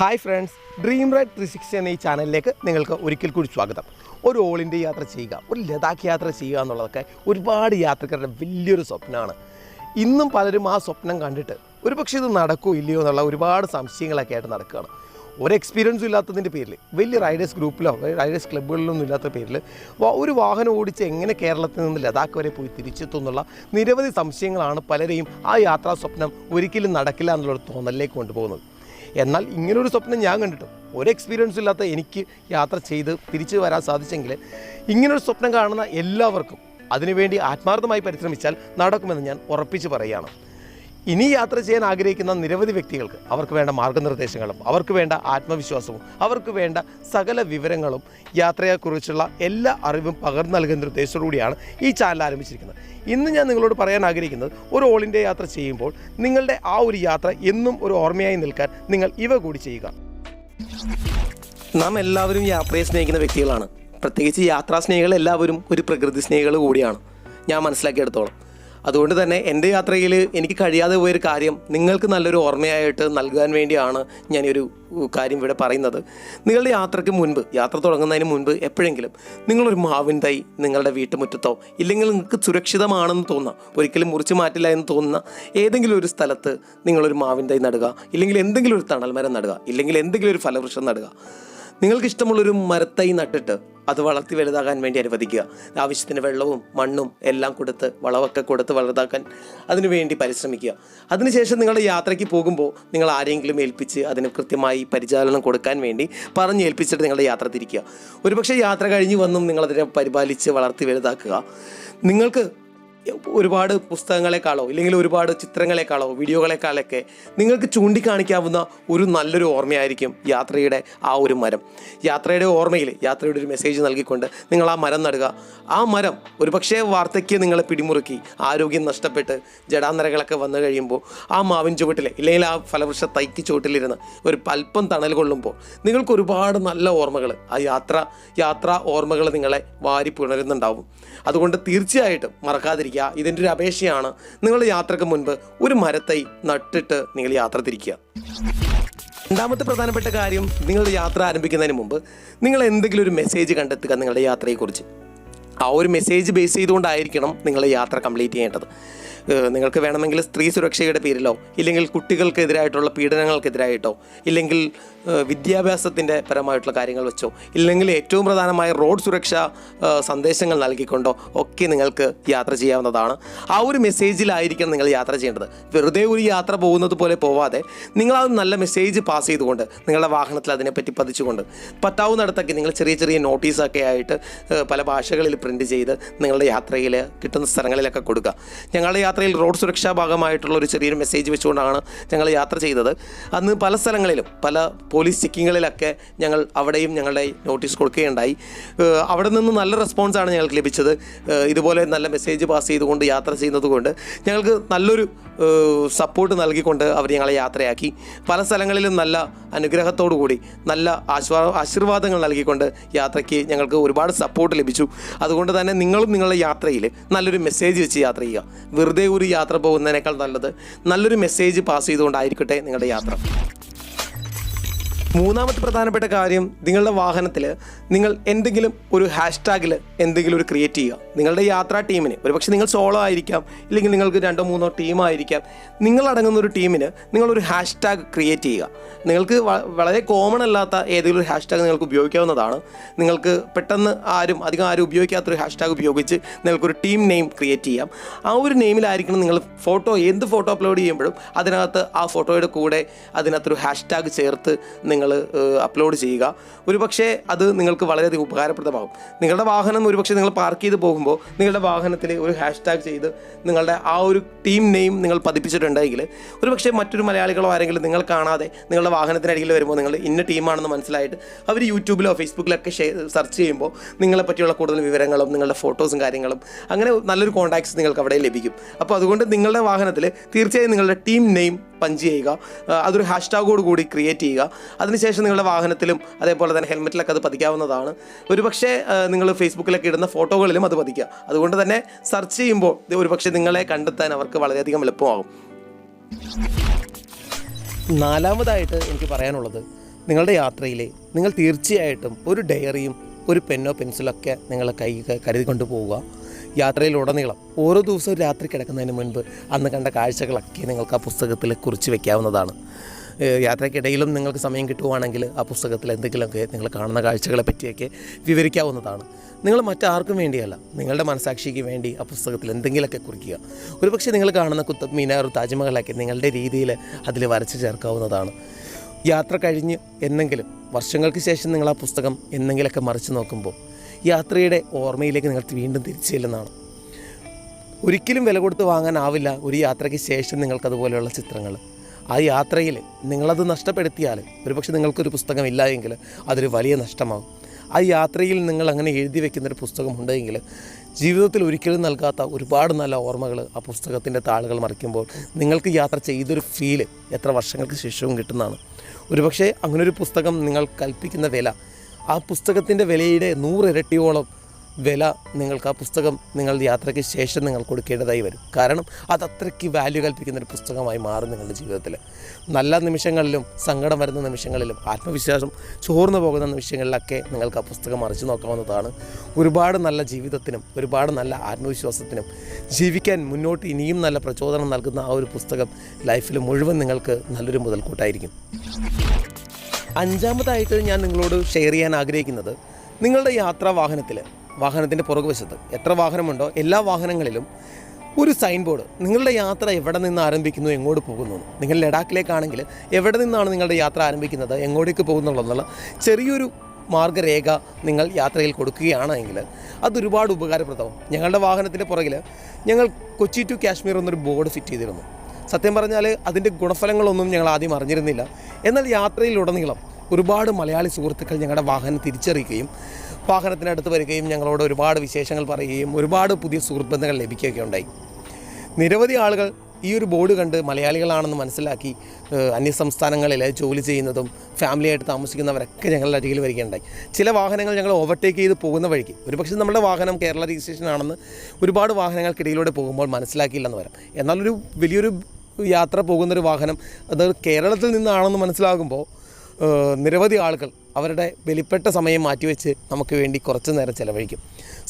Hi friends dream ride three sixty എന്ന ഈ ചാനലിലേക്ക് നിങ്ങൾക്ക് ഒരിക്കൽ കൂടി സ്വാഗതം. ഒരു ഓൾ ഇന്ത്യ യാത്ര ചെയ്യുക ഒരു ലഡാക്ക് യാത്ര ചെയ്യുക എന്നുള്ളതൊക്കെ ഒരുപാട് യാത്രക്കാരുടെ വലിയൊരു സ്വപ്നമാണ്. ഇന്നും പലരും ആ സ്വപ്നം കണ്ടിട്ട് ഒരു പക്ഷേ ഇത് നടക്കുമോ ഇല്ലയോ എന്നുള്ള ഒരുപാട് സംശയങ്ങളൊക്കെ ആയിട്ട് നടക്കുകയാണ്. ഒരു എക്സ്പീരിയൻസും ഇല്ലാത്തതിന്റെ പേരിൽ വലിയ റൈഡേഴ്സ് ഗ്രൂപ്പിലോ റൈഡേഴ്സ് ക്ലബ്ബുകളിലൊന്നും ഇല്ലാത്ത പേരിൽ ഒരു വാഹനം ഓടിച്ച് എങ്ങനെ കേരളത്തിൽ നിന്ന് ലഡാക്ക് വരെ പോയി തിരിച്ചെത്തും എന്നുള്ള നിരവധി സംശയങ്ങളാണ് പലരെയും ആ യാത്രാ സ്വപ്നം ഒരിക്കലും നടക്കില്ല എന്നുള്ളൊരു തോന്നലിലേക്ക് കൊണ്ടുപോകുന്നത്. എന്നാൽ ഇങ്ങനൊരു സ്വപ്നം ഞാൻ കണ്ടിട്ടു. ഒരു എക്സ്പീരിയൻസ് ഇല്ലാത്ത എനിക്ക് യാത്ര ചെയ്ത് തിരിച്ചു വരാൻ സാധിച്ചെങ്കിൽ ഇങ്ങനൊരു സ്വപ്നം കാണുന്ന എല്ലാവർക്കും അതിനുവേണ്ടി ആത്മാർത്ഥമായി പരിശ്രമിച്ചാൽ നടക്കുമെന്ന് ഞാൻ ഉറപ്പിച്ച് പറയുകയാണ്. ഇനി യാത്ര ചെയ്യാൻ ആഗ്രഹിക്കുന്ന നിരവധി വ്യക്തികൾക്ക് അവർക്ക് വേണ്ട മാർഗനിർദ്ദേശങ്ങളും അവർക്ക് വേണ്ട ആത്മവിശ്വാസവും അവർക്ക് വേണ്ട സകല വിവരങ്ങളും യാത്രയെക്കുറിച്ചുള്ള എല്ലാ അറിവും പകർന്നു നൽകുന്ന ഉദ്ദേശത്തോടുകൂടിയാണ് ഈ ചാനൽ ആരംഭിച്ചിരിക്കുന്നത്. ഇന്ന് ഞാൻ നിങ്ങളോട് പറയാൻ ആഗ്രഹിക്കുന്നത് ഒരു ഓൾ ഇന്ത്യ യാത്ര ചെയ്യുമ്പോൾ നിങ്ങളുടെ ആ ഒരു യാത്ര എന്നും ഒരു ഓർമ്മയായി നിൽക്കാൻ നിങ്ങൾ ഇവ കൂടി ചെയ്യുക. നാം എല്ലാവരും യാത്രയെ സ്നേഹിക്കുന്ന വ്യക്തികളാണ്. പ്രത്യേകിച്ച് യാത്രാ സ്നേഹികൾ എല്ലാവരും ഒരു പ്രകൃതി സ്നേഹികൾ കൂടിയാണ്. ഞാൻ മനസ്സിലാക്കിയെടുത്തോളം. അതുകൊണ്ട് തന്നെ എന്റെ യാത്രയിൽ എനിക്ക് കഴിയാതെ പോയൊരു കാര്യം നിങ്ങൾക്ക് നല്ലൊരു ഓർമ്മയായിട്ട് നൽകാൻ വേണ്ടിയാണ് ഞാൻ ഒരു കാര്യം ഇവിടെ പറയുന്നത്. നിങ്ങളുടെ യാത്രയ്ക്ക് മുൻപ് യാത്ര തുടങ്ങുന്നതിന് മുൻപ് എപ്പോഴെങ്കിലും നിങ്ങളൊരു മാവിൻ തൈ നിങ്ങളുടെ വീട്ടുമുറ്റത്തോ ഇല്ലെങ്കിൽ നിങ്ങൾക്ക് സുരക്ഷിതമാണെന്ന് തോന്നുന്ന ഒരിക്കലും മുറിച്ച് മാറ്റില്ല എന്ന് തോന്നുന്ന ഏതെങ്കിലും ഒരു സ്ഥലത്ത് നിങ്ങളൊരു മാവിൻ തൈ നടുക ഇല്ലെങ്കിൽ എന്തെങ്കിലും ഒരു തണൽ മരം നടുക ഇല്ലെങ്കിൽ എന്തെങ്കിലും ഒരു ഫലവൃക്ഷം നടുക. നിങ്ങൾക്ക് ഇഷ്ടമുള്ളൊരു മരത്തൈ നട്ടിട്ട് അത് വളർത്തി വലുതാകാൻ വേണ്ടി അനുവദിക്കുക. ആവശ്യത്തിന് വെള്ളവും മണ്ണും എല്ലാം കൊടുത്ത് വളമൊക്കെ കൊടുത്ത് വലുതാക്കാൻ അതിനു വേണ്ടി പരിശ്രമിക്കുക. അതിനുശേഷം നിങ്ങളുടെ യാത്രയ്ക്ക് പോകുമ്പോൾ നിങ്ങൾ ആരെങ്കിലും ഏൽപ്പിച്ച് അതിന് കൃത്യമായി പരിചാലനം കൊടുക്കാൻ വേണ്ടി പറഞ്ഞ് ഏൽപ്പിച്ചിട്ട് നിങ്ങളുടെ യാത്ര തിരിക്കുക. ഒരുപക്ഷെ യാത്ര കഴിഞ്ഞ് വന്നും നിങ്ങളതിനെ പരിപാലിച്ച് വളർത്തി വലുതാക്കുക. നിങ്ങൾക്ക് ഒരുപാട് പുസ്തകങ്ങളെക്കാളോ ഇല്ലെങ്കിൽ ഒരുപാട് ചിത്രങ്ങളെക്കാളോ വീഡിയോകളെക്കാളൊക്കെ നിങ്ങൾക്ക് ചൂണ്ടിക്കാണിക്കാവുന്ന ഒരു നല്ലൊരു ഓർമ്മയായിരിക്കും യാത്രയുടെ ആ ഒരു മരം. യാത്രയുടെ ഓർമ്മയിൽ യാത്രയുടെ ഒരു മെസ്സേജ് നൽകിക്കൊണ്ട് നിങ്ങൾ ആ മരം നടുക. ആ മരം ഒരുപക്ഷെ വാർത്തയ്ക്ക് നിങ്ങളെ പിടിമുറുക്കി ആരോഗ്യം നഷ്ടപ്പെട്ട് ജടാന്തരകളൊക്കെ വന്നു കഴിയുമ്പോൾ ആ മാവിൻ ചുവട്ടിൽ ഇല്ലെങ്കിൽ ആ ഫലവൃക്ഷ തൈക്ക് ചുവട്ടിലിരുന്ന് ഒരു പൽപ്പം തണൽ കൊള്ളുമ്പോൾ നിങ്ങൾക്ക് ഒരുപാട് നല്ല ഓർമ്മകൾ ആ യാത്ര യാത്രാ ഓർമ്മകൾ നിങ്ങളെ വാരി പുണരുന്നുണ്ടാവും. അതുകൊണ്ട് തീർച്ചയായിട്ടും മറക്കാതിരിക്കുക ഇതിന്റെ ഒരു അപേക്ഷയാണ് നിങ്ങൾ യാത്രയ്ക്ക് മുൻപ് ഒരു മരത്തൈ നട്ടിട്ട് നിങ്ങൾ യാത്ര തിരിക്കുക. രണ്ടാമത്തെ പ്രധാനപ്പെട്ട കാര്യം നിങ്ങളുടെ യാത്ര ആരംഭിക്കുന്നതിന് മുമ്പ് നിങ്ങൾ എന്തെങ്കിലും ഒരു മെസ്സേജ് കണ്ടെത്തുക നിങ്ങളുടെ യാത്രയെക്കുറിച്ച്. ആ ഒരു മെസ്സേജ് ബേസ് ചെയ്തുകൊണ്ടായിരിക്കണം നിങ്ങളുടെ യാത്ര കംപ്ലീറ്റ് ചെയ്യേണ്ടത്. നിങ്ങൾക്ക് വേണമെങ്കിൽ സ്ത്രീ സുരക്ഷയുടെ പേരിലോ ഇല്ലെങ്കിൽ കുട്ടികൾക്കെതിരായിട്ടുള്ള പീഡനങ്ങൾക്കെതിരായിട്ടോ ഇല്ലെങ്കിൽ വിദ്യാഭ്യാസത്തിന്റെ പരമായിട്ടുള്ള കാര്യങ്ങൾ വെച്ചോ? ഇല്ലെങ്കിൽ ഏറ്റവും പ്രധാനമായ റോഡ് സുരക്ഷ സന്ദേശങ്ങൾ നൽകിക്കൊണ്ടോ ഒക്കെ നിങ്ങൾക്ക് യാത്ര ചെയ്യാവുന്നതാണ്. ആ ഒരു മെസ്സേജിലായിരിക്കണം നിങ്ങൾ യാത്ര ചെയ്യേണ്ടത്. വെറുതെ ഒരു യാത്ര പോകുന്നത് പോലെ പോവാതെ നിങ്ങൾ ആ നല്ല മെസ്സേജ് പാസ് ചെയ്തുകൊണ്ട് നിങ്ങളുടെ വാഹനത്തിൽ അതിനെപ്പറ്റി പതിച്ചുകൊണ്ട് പറ്റാവുന്നിടത്തൊക്കെ നിങ്ങൾ ചെറിയ ചെറിയ നോട്ടീസൊക്കെ ആയിട്ട് പല ഭാഷകളിൽ പ്രിന്റ് ചെയ്ത് നിങ്ങളുടെ യാത്രയിൽ കിട്ടുന്ന സ്ഥലങ്ങളിലൊക്കെ കൊടുക്കുക. ഞങ്ങളുടെ യാത്രയിൽ റോഡ് സുരക്ഷാ ഭാഗമായിട്ടുള്ള ഒരു ചെറിയൊരു മെസ്സേജ് വെച്ചുകൊണ്ടാണ് ഞങ്ങൾ യാത്ര ചെയ്തത്. അന്ന് പല സ്ഥലങ്ങളിലും പല പോലീസ് ചെക്കിങ്ങുകളിലൊക്കെ ഞങ്ങൾ അവിടെയും ഞങ്ങളുടെ നോട്ടീസ് കൊടുക്കുകയുണ്ടായി. അവിടെ നിന്ന് നല്ല റെസ്പോൺസാണ് ഞങ്ങൾക്ക് ലഭിച്ചത്. ഇതുപോലെ നല്ല മെസ്സേജ് പാസ് ചെയ്തുകൊണ്ട് യാത്ര ചെയ്യുന്നത് കൊണ്ട് ഞങ്ങൾക്ക് നല്ലൊരു സപ്പോർട്ട് നൽകിക്കൊണ്ട് അവർ ഞങ്ങളെ യാത്രയാക്കി. പല സ്ഥലങ്ങളിലും നല്ല അനുഗ്രഹത്തോടു കൂടി നല്ല ആശ്വാ ആശീർവാദങ്ങൾ നൽകിക്കൊണ്ട് യാത്രയ്ക്ക് ഞങ്ങൾക്ക് ഒരുപാട് സപ്പോർട്ട് ലഭിച്ചു. അതുകൊണ്ട് തന്നെ നിങ്ങളും നിങ്ങളുടെ യാത്രയിൽ നല്ലൊരു മെസ്സേജ് വെച്ച് യാത്ര ചെയ്യുക. വെറുതെ ഒരു യാത്ര പോകുന്നതിനേക്കാൾ നല്ലത് നല്ലൊരു മെസ്സേജ് പാസ് ചെയ്തുകൊണ്ടായിരിക്കട്ടെ നിങ്ങളുടെ യാത്ര. മൂന്നാമത്തെ പ്രധാനപ്പെട്ട കാര്യം നിങ്ങളുടെ വാഹനത്തിൽ നിങ്ങൾ എന്തെങ്കിലും ഒരു ഹാഷ്ടാഗിൽ എന്തെങ്കിലും ഒരു ക്രിയേറ്റ് ചെയ്യുക. നിങ്ങളുടെ യാത്രാ ടീമിന് ഒരുപക്ഷെ നിങ്ങൾ സോളോ ആയിരിക്കാം ഇല്ലെങ്കിൽ നിങ്ങൾക്ക് രണ്ടോ മൂന്നോ ടീമായിരിക്കാം നിങ്ങളടങ്ങുന്ന ഒരു ടീമിന് നിങ്ങളൊരു ഹാഷ്ടാഗ് ക്രിയേറ്റ് ചെയ്യുക. നിങ്ങൾക്ക് വളരെ കോമൺ അല്ലാത്ത ഏതെങ്കിലും ഒരു ഹാഷ്ടാഗ് നിങ്ങൾക്ക് ഉപയോഗിക്കാവുന്നതാണ്. നിങ്ങൾക്ക് പെട്ടെന്ന് ആരും അധികം ആരും ഉപയോഗിക്കാത്തൊരു ഹാഷ്ടാഗ് ഉപയോഗിച്ച് നിങ്ങൾക്കൊരു ടീം നെയിം ക്രിയേറ്റ് ചെയ്യാം. ആ ഒരു നെയിമിലായിരിക്കണം നിങ്ങൾ ഫോട്ടോ എന്ത് ഫോട്ടോ അപ്ലോഡ് ചെയ്യുമ്പോഴും അതിനകത്ത് ആ ഫോട്ടോയുടെ കൂടെ അതിനകത്തൊരു ഹാഷ്ടാഗ് ചേർത്ത് നിങ്ങൾ അപ്ലോഡ് ചെയ്യുക. ഒരുപക്ഷെ അത് നിങ്ങൾക്ക് വളരെയധികം ഉപകാരപ്രദമാകും. നിങ്ങളുടെ വാഹനം ഒരുപക്ഷെ നിങ്ങൾ പാർക്ക് ചെയ്ത് പോകുമ്പോൾ നിങ്ങളുടെ വാഹനത്തിൽ ഒരു ഹാഷ്ടാഗ് ചെയ്ത് നിങ്ങളുടെ ആ ഒരു ടീം നെയിം നിങ്ങൾ പതിപ്പിച്ചിട്ടുണ്ടെങ്കിൽ ഒരുപക്ഷെ മറ്റൊരു മലയാളികളോ ആരെങ്കിലും നിങ്ങൾ കാണാതെ നിങ്ങളുടെ വാഹനത്തിനരികിൽ വരുമ്പോൾ നിങ്ങൾ ഇന്ന ടീമാണെന്ന് മനസ്സിലായിട്ട് അവർ യൂട്യൂബിലോ ഫേസ്ബുക്കിലൊക്കെ സെർച്ച് ചെയ്യുമ്പോൾ നിങ്ങളെ പറ്റിയുള്ള കൂടുതൽ വിവരങ്ങളും നിങ്ങളുടെ ഫോട്ടോസും കാര്യങ്ങളും അങ്ങനെ നല്ലൊരു കോൺടാക്ട്സ് നിങ്ങൾക്ക് അവിടെ ലഭിക്കും. അപ്പോൾ അതുകൊണ്ട് നിങ്ങളുടെ വാഹനത്തിൽ തീർച്ചയായും നിങ്ങളുടെ ടീം നെയിം പഞ്ച് ചെയ്യുക. അതൊരു ഹാഷ്ടാഗോട് കൂടി ക്രിയേറ്റ് ചെയ്യുക. അതിനുശേഷം നിങ്ങളുടെ വാഹനത്തിലും അതേപോലെ തന്നെ ഹെൽമെറ്റിലൊക്കെ അത് പതിക്കാവുന്നതാണ്. ഒരുപക്ഷെ നിങ്ങൾ ഫേസ്ബുക്കിലൊക്കെ ഇടുന്ന ഫോട്ടോകളിലും അത് പതിക്കുക. അതുകൊണ്ട് തന്നെ സെർച്ച് ചെയ്യുമ്പോൾ ഒരുപക്ഷെ നിങ്ങളെ കണ്ടെത്താൻ അവർക്ക് വളരെയധികം എളുപ്പമാകും. നാലാമതായിട്ട് എനിക്ക് പറയാനുള്ളത് നിങ്ങളുടെ യാത്രയിൽ നിങ്ങൾ തീർച്ചയായിട്ടും ഒരു ഡയറിയും ഒരു പെന്നോ പെൻസിലൊക്കെ നിങ്ങളെ കൈ കരുതി കൊണ്ട് പോവുക. യാത്രയിലുടനീളം ഓരോ ദിവസവും രാത്രി കിടക്കുന്നതിന് മുൻപ് അന്ന് കണ്ട കാഴ്ചകളൊക്കെ നിങ്ങൾക്ക് ആ പുസ്തകത്തിൽ കുറിച്ച് വയ്ക്കാവുന്നതാണ് യാത്രയ്ക്കിടയിലും നിങ്ങൾക്ക് സമയം കിട്ടുവാണെങ്കിൽ ആ പുസ്തകത്തിൽ എന്തെങ്കിലുമൊക്കെ നിങ്ങൾ കാണുന്ന കാഴ്ചകളെ പറ്റിയൊക്കെ വിവരിക്കാവുന്നതാണ്. നിങ്ങൾ മറ്റാർക്കും വേണ്ടിയല്ല നിങ്ങളുടെ മനസാക്ഷിക്ക് വേണ്ടി ആ പുസ്തകത്തിൽ എന്തെങ്കിലുമൊക്കെ കുറിക്കുക. ഒരുപക്ഷെ നിങ്ങൾ കാണുന്ന കുത്തബ് മീനാർ താജ്മഹലൊക്കെ നിങ്ങളുടെ രീതിയിൽ അതിൽ വരച്ച് ചേർക്കാവുന്നതാണ്. യാത്ര കഴിഞ്ഞ് എന്നെങ്കിലും വർഷങ്ങൾക്ക് ശേഷം നിങ്ങൾ ആ പുസ്തകം എന്തെങ്കിലുമൊക്കെ മറിച്ച് നോക്കുമ്പോൾ യാത്രയുടെ ഓർമ്മയിലേക്ക് നിങ്ങൾ വീണ്ടും തിരിച്ചു ചെല്ലുന്നതാണ്. ഒരിക്കലും വില കൊടുത്ത് വാങ്ങാനാവില്ല ഒരു യാത്രയ്ക്ക് ശേഷം നിങ്ങൾക്കതുപോലെയുള്ള ചിത്രങ്ങൾ. ആ യാത്രയിൽ നിങ്ങളത് നഷ്ടപ്പെടുത്തിയാൽ ഒരുപക്ഷെ നിങ്ങൾക്കൊരു പുസ്തകം ഇല്ല എങ്കിൽ അതൊരു വലിയ നഷ്ടമാകും ആ യാത്രയിൽ നിങ്ങൾ അങ്ങനെ എഴുതി വെക്കുന്നൊരു പുസ്തകം ഉണ്ടെങ്കിൽ ജീവിതത്തിൽ ഒരിക്കലും നൽകാത്ത ഒരുപാട് നല്ല ഓർമ്മകൾ ആ പുസ്തകത്തിന്റെ താളുകൾ മറിക്കുമ്പോൾ നിങ്ങൾക്ക് യാത്ര ചെയ്തൊരു ഫീൽ എത്ര വർഷങ്ങൾക്ക് ശേഷവും കിട്ടുന്നതാണ്. ഒരുപക്ഷെ അങ്ങനൊരു പുസ്തകം നിങ്ങൾ കൽപ്പിക്കുന്ന വില ആ പുസ്തകത്തിന്റെ വിലയുടെ നൂറിരട്ടിയോളം വില നിങ്ങൾക്ക് ആ പുസ്തകം നിങ്ങൾ യാത്രയ്ക്ക് ശേഷം നിങ്ങൾ കൊടുക്കേണ്ടതായി വരും. കാരണം അത് അത്രയ്ക്ക് വാല്യൂ കൽപ്പിക്കുന്ന ഒരു പുസ്തകമായി മാറും നിങ്ങളുടെ ജീവിതത്തിൽ. നല്ല നിമിഷങ്ങളിലും സങ്കടം വരുന്ന നിമിഷങ്ങളിലും ആത്മവിശ്വാസം ചോർന്നു പോകുന്ന നിമിഷങ്ങളിലൊക്കെ നിങ്ങൾക്ക് ആ പുസ്തകം മറിച്ചു നോക്കാവുന്നതാണ്. ഒരുപാട് നല്ല ജീവിതത്തിനും ഒരുപാട് നല്ല ആത്മവിശ്വാസത്തിനും ജീവിക്കാൻ മുന്നോട്ട് ഇനിയും നല്ല പ്രചോദനം നൽകുന്ന ആ ഒരു പുസ്തകം ലൈഫിൽ മുഴുവൻ നിങ്ങൾക്ക് നല്ലൊരു മുതൽക്കൂട്ടായിരിക്കും. അഞ്ചാമതായിട്ട് ഞാൻ നിങ്ങളോട് ഷെയർ ചെയ്യാൻ ആഗ്രഹിക്കുന്നത് നിങ്ങളുടെ യാത്രാ വാഹനത്തിൽ വാഹനത്തിന്റെ പുറകുവശത്ത് എത്ര വാഹനമുണ്ടോ എല്ലാ വാഹനങ്ങളിലും ഒരു സൈൻ ബോർഡ് നിങ്ങളുടെ യാത്ര എവിടെ നിന്ന് ആരംഭിക്കുന്നു എങ്ങോട്ട് പോകുന്നു നിങ്ങൾ ലഡാക്കിലേക്കാണെങ്കിൽ എവിടെ നിന്നാണ് നിങ്ങളുടെ യാത്ര ആരംഭിക്കുന്നത് എങ്ങോട്ടേക്ക് പോകുന്നുള്ളതെന്നുള്ള ചെറിയൊരു മാർഗരേഖ നിങ്ങൾ യാത്രയിൽ കൊടുക്കുകയാണെങ്കിൽ അതൊരുപാട് ഉപകാരപ്രദമാവും ഞങ്ങളുടെ വാഹനത്തിന്റെ പുറകിൽ ഞങ്ങൾ കൊച്ചി ടു കാശ്മീർ എന്നൊരു ബോർഡ് ഫിറ്റ് ചെയ്തിരുന്നു. സത്യം പറഞ്ഞാൽ അതിന്റെ ഗുണഫലങ്ങളൊന്നും ഞങ്ങൾ ആദ്യം അറിഞ്ഞിരുന്നില്ല. എന്നാൽ യാത്രയിലുടനീളം ഒരുപാട് മലയാളി സുഹൃത്തുക്കൾ ഞങ്ങളുടെ വാഹനം തിരിച്ചറിയുകയും വാഹനത്തിനടുത്ത് വരികയും ഞങ്ങളോട് ഒരുപാട് വിശേഷങ്ങൾ പറയുകയും ഒരുപാട് പുതിയ സുഹൃത്ത് ബന്ധങ്ങൾ ലഭിക്കുകയൊക്കെ ഉണ്ടായി. നിരവധി ആളുകൾ ഈ ഒരു ബോർഡ് കണ്ട് മലയാളികളാണെന്ന് മനസ്സിലാക്കി അന്യസംസ്ഥാനങ്ങളിൽ ജോലി ചെയ്യുന്നതും ഫാമിലിയായിട്ട് താമസിക്കുന്നവരൊക്കെ ഞങ്ങളുടെ അരികിൽ വരികയുണ്ടായി. ചില വാഹനങ്ങൾ ഞങ്ങൾ ഓവർടേക്ക് ചെയ്ത് പോകുന്ന വഴിക്ക് ഒരുപക്ഷെ നമ്മുടെ വാഹനം കേരള രജിസ്ട്രേഷൻ ആണെന്ന് ഒരുപാട് വാഹനങ്ങൾക്കിടയിലൂടെ പോകുമ്പോൾ മനസ്സിലാക്കിയില്ലെന്ന് വരാം. എന്നാലൊരു വലിയൊരു യാത്ര പോകുന്നൊരു വാഹനം അത് കേരളത്തിൽ നിന്നാണെന്ന് മനസ്സിലാകുമ്പോൾ നിരവധി ആളുകൾ അവരുടെ വെളിപ്പെട്ട സമയം മാറ്റിവെച്ച് നമുക്ക് വേണ്ടി കുറച്ച് നേരം ചിലവഴിക്കും.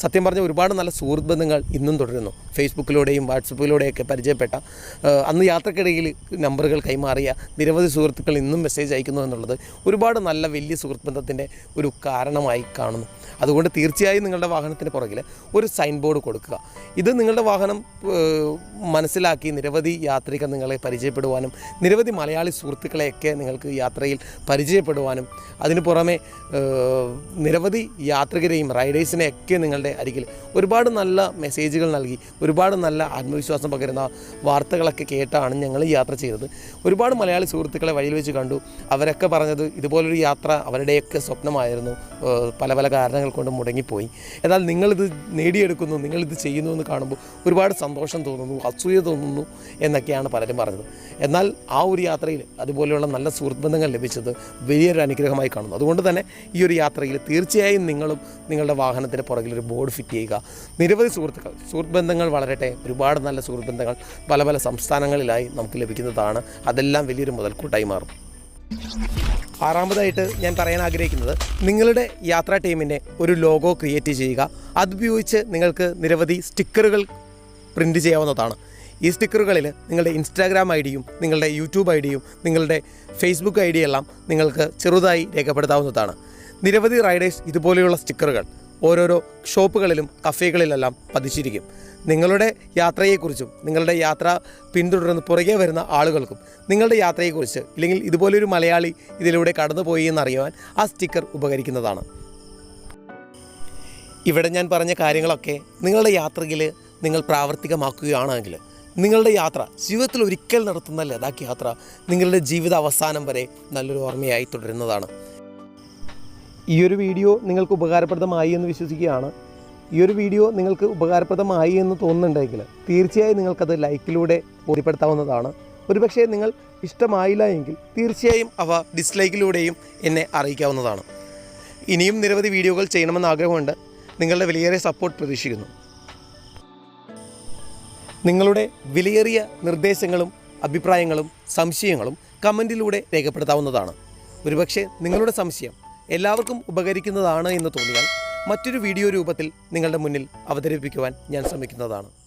സത്യം പറഞ്ഞ ഒരുപാട് നല്ല സുഹൃത്ത് ബന്ധങ്ങൾ ഇന്നും തുടരുന്നു. ഫേസ്ബുക്കിലൂടെയും വാട്സപ്പിലൂടെയൊക്കെ പരിചയപ്പെട്ട അന്ന് യാത്രക്കിടയിൽ നമ്പറുകൾ കൈമാറിയ നിരവധി സുഹൃത്തുക്കൾ ഇന്നും മെസ്സേജ് അയക്കുന്നു എന്നുള്ളത് ഒരുപാട് നല്ല വലിയ സുഹൃത്ത് ബന്ധത്തിന്റെ ഒരു കാരണമായി കാണുന്നു. അതുകൊണ്ട് തീർച്ചയായും നിങ്ങളുടെ വാഹനത്തിന് പുറകിൽ ഒരു സൈൻ ബോർഡ് കൊടുക്കുക. ഇത് നിങ്ങളുടെ വാഹനം മനസ്സിലാക്കി നിരവധി യാത്രികർ നിങ്ങളെ പരിചയപ്പെടുവാനും നിരവധി മലയാളി സുഹൃത്തുക്കളെയൊക്കെ നിങ്ങൾക്ക് യാത്രയിൽ പരിചയപ്പെടുവാനും അതിന് പുറമെ നിരവധി യാത്രികരെയും റൈഡേഴ്സിനെയൊക്കെ നിങ്ങളുടെ അരികിൽ ഒരുപാട് നല്ല മെസ്സേജുകൾ നൽകി ഒരുപാട് നല്ല ആത്മവിശ്വാസം പകരുന്ന വാർത്തകളൊക്കെ കേട്ടാണ് ഞങ്ങൾ യാത്ര ചെയ്തത്. ഒരുപാട് മലയാളി സുഹൃത്തുക്കളെ വഴിയിൽ വെച്ച് കണ്ടു. അവരൊക്കെ പറഞ്ഞത് ഇതുപോലൊരു യാത്ര അവരുടെയൊക്കെ സ്വപ്നമായിരുന്നു. പല പല കാരണങ്ങൾ കൊണ്ട് മുടങ്ങിപ്പോയി. എന്നാൽ നിങ്ങളിത് നേടിയെടുക്കുന്നു നിങ്ങളിത് ചെയ്യുന്നു എന്ന് കാണുമ്പോൾ ഒരുപാട് സന്തോഷം തോന്നുന്നു അസൂയ തോന്നുന്നു എന്നൊക്കെയാണ് പലരും പറഞ്ഞത്. എന്നാൽ ആ ഒരു യാത്രയിൽ അതുപോലെയുള്ള നല്ല സുഹൃത്ത് ബന്ധങ്ങൾ ലഭിച്ചത് വലിയൊരു അനുഗ്രഹമായി കാണുന്നു. അതുകൊണ്ട് തന്നെ ഈ ഒരു യാത്രയിൽ തീർച്ചയായും നിങ്ങളും നിങ്ങളുടെ വാഹനത്തിന്റെ പുറകിൽ ഒരു ബോർഡ് ഫിറ്റ് ചെയ്യുക. നിരവധി സുഹൃത്തുക്കൾ സുഹൃത്ത് ബന്ധങ്ങൾ വളരട്ടെ ഒരുപാട് നല്ല സുഹൃത്ത് ബന്ധങ്ങൾ പല പല സംസ്ഥാനങ്ങളിലായി നമുക്ക് ലഭിക്കുന്നതാണ്. അതെല്ലാം വലിയൊരു മുതൽക്കൂട്ടായി മാറും. ആറാമതായിട്ട് ഞാൻ പറയാൻ ആഗ്രഹിക്കുന്നത് നിങ്ങളുടെ യാത്രാ ടീമിന്റെ ഒരു ലോഗോ ക്രിയേറ്റ് ചെയ്യുക. അതുപയോഗിച്ച് നിങ്ങൾക്ക് നിരവധി സ്റ്റിക്കറുകൾ പ്രിന്റ് ചെയ്യാവുന്നതാണ്. ഈ സ്റ്റിക്കറുകളിൽ നിങ്ങളുടെ ഇൻസ്റ്റാഗ്രാം ഐ ഡിയും നിങ്ങളുടെ യൂട്യൂബ് ഐ ഡിയും നിങ്ങളുടെ ഫേസ്ബുക്ക് ഐ ഡിയെല്ലാം നിങ്ങൾക്ക് ചെറുതായി രേഖപ്പെടുത്താവുന്നതാണ്. നിരവധി റൈഡേഴ്സ് ഇതുപോലെയുള്ള സ്റ്റിക്കറുകൾ ഓരോരോ ഷോപ്പുകളിലും കഫേകളിലെല്ലാം പതിച്ചിരിക്കും. നിങ്ങളുടെ യാത്രയെക്കുറിച്ചും നിങ്ങളുടെ യാത്ര പിന്തുടർന്ന് പുറകെ വരുന്ന ആളുകൾക്കും നിങ്ങളുടെ യാത്രയെക്കുറിച്ച് ഇല്ലെങ്കിൽ ഇതുപോലൊരു മലയാളി ഇതിലൂടെ കടന്നുപോയി എന്നറിയുവാൻ ആ സ്റ്റിക്കർ ഉപകരിക്കുന്നതാണ്. ഇവിടെ ഞാൻ പറഞ്ഞ കാര്യങ്ങളൊക്കെ നിങ്ങളുടെ യാത്രയിൽ നിങ്ങൾ പ്രാവർത്തികമാക്കുകയാണെങ്കിൽ നിങ്ങളുടെ യാത്ര ജീവിതത്തിൽ ഒരിക്കൽ നടത്തുന്ന ലഡാക്ക് യാത്ര നിങ്ങളുടെ ജീവിത അവസാനം വരെ നല്ലൊരു ഓർമ്മയായി തുടരുന്നതാണ്. ഈ ഒരു വീഡിയോ നിങ്ങൾക്ക് ഉപകാരപ്രദമായി എന്ന് വിശ്വസിക്കുകയാണ്. ഈ ഒരു വീഡിയോ നിങ്ങൾക്ക് ഉപകാരപ്രദമായി എന്ന് തോന്നുന്നുണ്ടെങ്കിൽ തീർച്ചയായും നിങ്ങൾക്കത് ലൈക്കിലൂടെ ബോധ്യപ്പെടുത്താവുന്നതാണ്. ഒരുപക്ഷേ നിങ്ങൾ ഇഷ്ടമായില്ല എങ്കിൽ തീർച്ചയായും അവ ഡിസ്ലൈക്കിലൂടെയും എന്നെ അറിയിക്കാവുന്നതാണ്. ഇനിയും നിരവധി വീഡിയോകൾ ചെയ്യണമെന്ന് ആഗ്രഹമുണ്ട്. നിങ്ങളുടെ വിലയേറിയ സപ്പോർട്ട് പ്രതീക്ഷിക്കുന്നു. നിങ്ങളുടെ വിലയേറിയ നിർദ്ദേശങ്ങളും അഭിപ്രായങ്ങളും സംശയങ്ങളും കമന്റിലൂടെ രേഖപ്പെടുത്താവുന്നതാണ്. ഒരുപക്ഷെ നിങ്ങളുടെ സംശയം എല്ലാവർക്കും ഉപകരിക്കുന്നതാണ് എന്ന് തോന്നിയാൽ മറ്റൊരു വീഡിയോ രൂപത്തിൽ നിങ്ങളുടെ മുന്നിൽ അവതരിപ്പിക്കുവാൻ ഞാൻ ശ്രമിക്കുന്നതാണ്.